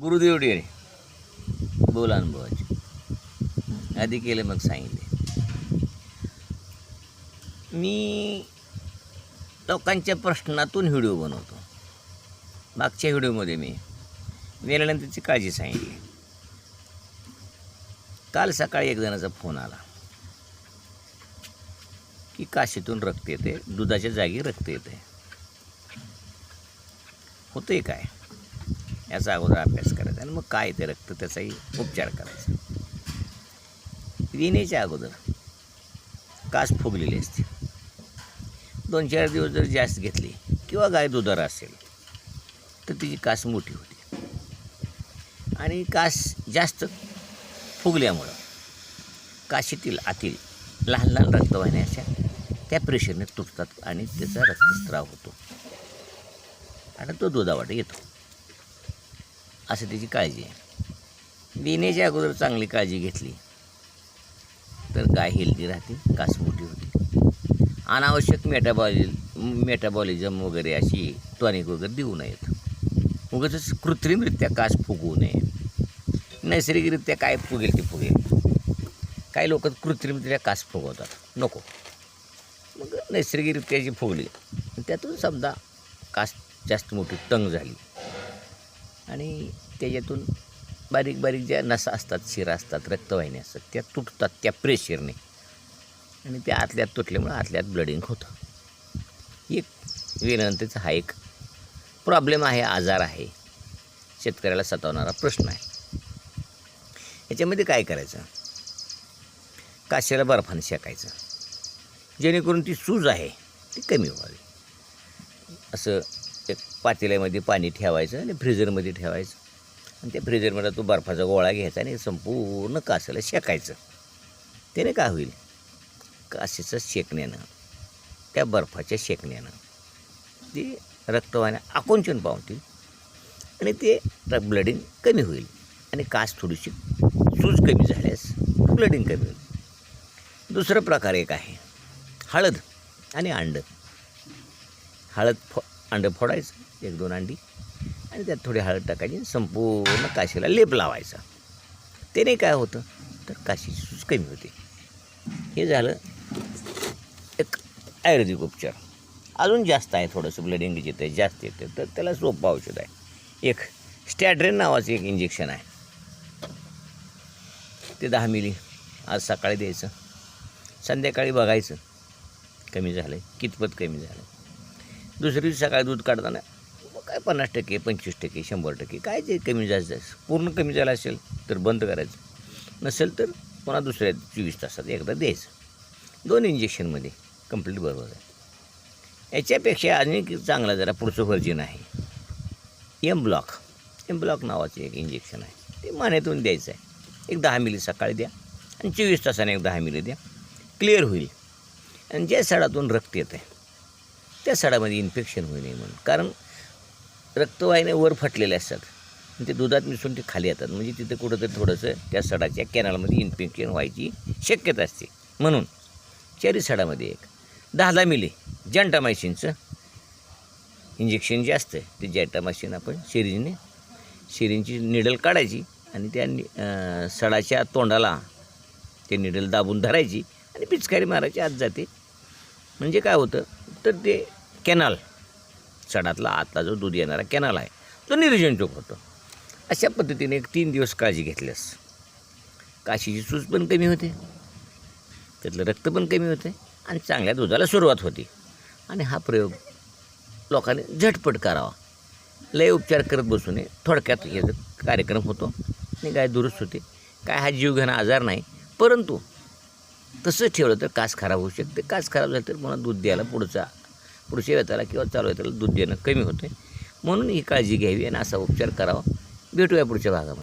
गुरुदेव डेरे बोला अनुभवाचे. आधी केले मग सांगितले. मी लोकांच्या प्रश्नातून व्हिडिओ बनवतो. मागच्या व्हिडिओमध्ये मी मेल्यानंतरची काळजी सांगितली. काल सकाळी एक जणाचा फोन आला. की काशीतून रक्त येते दुधाच्या जागी रक्त येते होतंय काय? याचा अगोदर अभ्यास करायचा आणि मग काय ते रक्त त्याचाही उपचार करायचा. येण्याच्या अगोदर कास फुगलेली असते. दोन चार दिवस जर जास्त घेतली किंवा गाय दुधार असेल तर तिची कास मोठी होती. आणि कास जास्त फुगल्यामुळं काशीतील आतील लहान लहान रक्तवाहिन्या अशा त्या प्रेशरने तुटतात आणि त्याचा रक्तस्राव होतो. आणि तो दुधावाटे येतो. असं त्याची काळजी आहे. देण्याच्या अगोदर चांगली काळजी घेतली. तर गाय हेल्दी राहते कास मोठी होते. अनावश्यक मेटाबॉलि मेटाबॉलिझम वगैरे अशी टॉनिक वगैरे देऊ नयेत. उगाच कृत्रिमरित्या कास फुगवू नये. नैसर्गिकरित्या काय फुगेल ते फुगेल. काही लोक कृत्रिमरित्या कास फुगवतात. नको. मग नैसर्गिकरित्या जी फुगली त्यातून समजा कास जास्त मोठी तंग झाली. आणि त्याच्यातून बारीक बारीक ज्या नसा असतात शिरा असतात रक्तवाहिन्या असतात त्या तुटतात त्या प्रेशरने. आणि त्या आतल्यात तुटल्यामुळे आतल्यात ब्लडिंग होतं. एक विनंतीचा हा एक प्रॉब्लेम आहे आजार आहे शेतकऱ्याला सतावणारा प्रश्न आहे. याच्यामध्ये काय करायचं? काशेला बर्फाने शेकायचं. जेणेकरून ती सूज आहे ती कमी व्हावी. असं एक पातेल्यामध्ये पाणी ठेवायचं आणि फ्रीजरमध्ये ठेवायचं. आणि त्या फ्रीजरमध्ये तो बर्फाचा गोळा घ्यायचा आणि संपूर्ण कासाला शेकायचं. त्याने काय होईल? कासेचं शेकण्यानं त्या बर्फाच्या शेकण्यानं ते रक्तवाहिन्या आकुंचन पावतील आणि ते ब्लडिंग कमी होईल. आणि कास थोडीशी सूज कमी झाल्यास ब्लडिंग कमी होईल. दुसरा प्रकार एक आहे हळद आणि अंड. हळद फ अंडं फोडायचं एक दोन अंडी आणि त्यात थोडी हळद टाकायची संपूर्ण काशीला लेप लावायचा. त्याने काय होतं तर काशीची सूज कमी होते. हे झालं एक आयुर्वेदिक उपचार. अजून जास्त आहे थोडंसं ब्लडिंग येतं जास्त येतं तर त्याला सोपं औषध आहे. एक स्टॅड्रेन नावाचं एक इंजेक्शन आहे. ते दहा मिली आज सकाळी द्यायचं. संध्याकाळी बघायचं. कमी झालं आहे कितपत कमी झालं दुसऱ्या दिवशी सकाळी दूध काढताना मग काय पन्नास टक्के पंचवीस टक्के शंभर टक्के काय जे कमी जास्त पूर्ण कमी झालं असेल तर बंद करायचं. नसेल तर पुन्हा दुसऱ्या चोवीस तासात एकदा द्यायचं. दोन इंजेक्शनमध्ये कंप्लीट बरोबर आहे. याच्यापेक्षा अजून चांगला जरा पुढचं व्हर्जन आहे. एम ब्लॉक एम ब्लॉक नावाचं एक इंजेक्शन आहे. ते मान्यातून द्यायचं आहे. एक दहा मिली सकाळी द्या आणि चोवीस तासाने एक दहा मिली द्या. क्लिअर होईल. आणि ज्या सडातून रक्त येतं आहे त्या सडामध्ये इन्फेक्शन होऊ नये म्हणून. कारण रक्तवाहिन्या वर फाटलेल्या असतात. आणि ते दुधात मिसळून ते खाली येतात. म्हणजे तिथं कुठंतरी थोडंसं त्या सडाच्या कॅनलमध्ये इन्फेक्शन व्हायची शक्यता असते. म्हणून चारी सडामध्ये एक दहा दहा मिली जंटामायसिनचं इंजेक्शन जे असतं ते जॅटामायसिन आपण शिरीजने शिरींची निडल काढायची आणि त्या नि सडाच्या तोंडाला ते निडल दाबून धरायची आणि पिचकारी मारायची आत जाते. म्हणजे काय होतं? तर ते कॅनल. सडातला आतला जो दूध येणारा कॅनल आहे तो निर्जंतुक होतो. अशा पद्धतीने एक तीन दिवस काळजी घेतल्यास काशीची सूज पण कमी होते त्यातलं रक्त पण कमी होते आणि चांगल्या दुधाला सुरुवात होती. आणि हा प्रयोग लोकांनी झटपट करावा. लय उपचार करत बसू नये थोडक्यात याचा कार्यक्रम होतो आणि गाय दुरुस्त होते काय हा जीवघेणा आजार नाही परंतु तसंच ठेवलं तर कास खराब होऊ शकते. कास खराब झाली तर पुन्हा दूध द्यायला पुढचा पुढच्या वेताला किंवा चालू वेताला दूध देणं कमी होतं म्हणून ही काळजी घ्यावी आणि असा उपचार करावा. भेटूया पुढच्या भागामध्ये.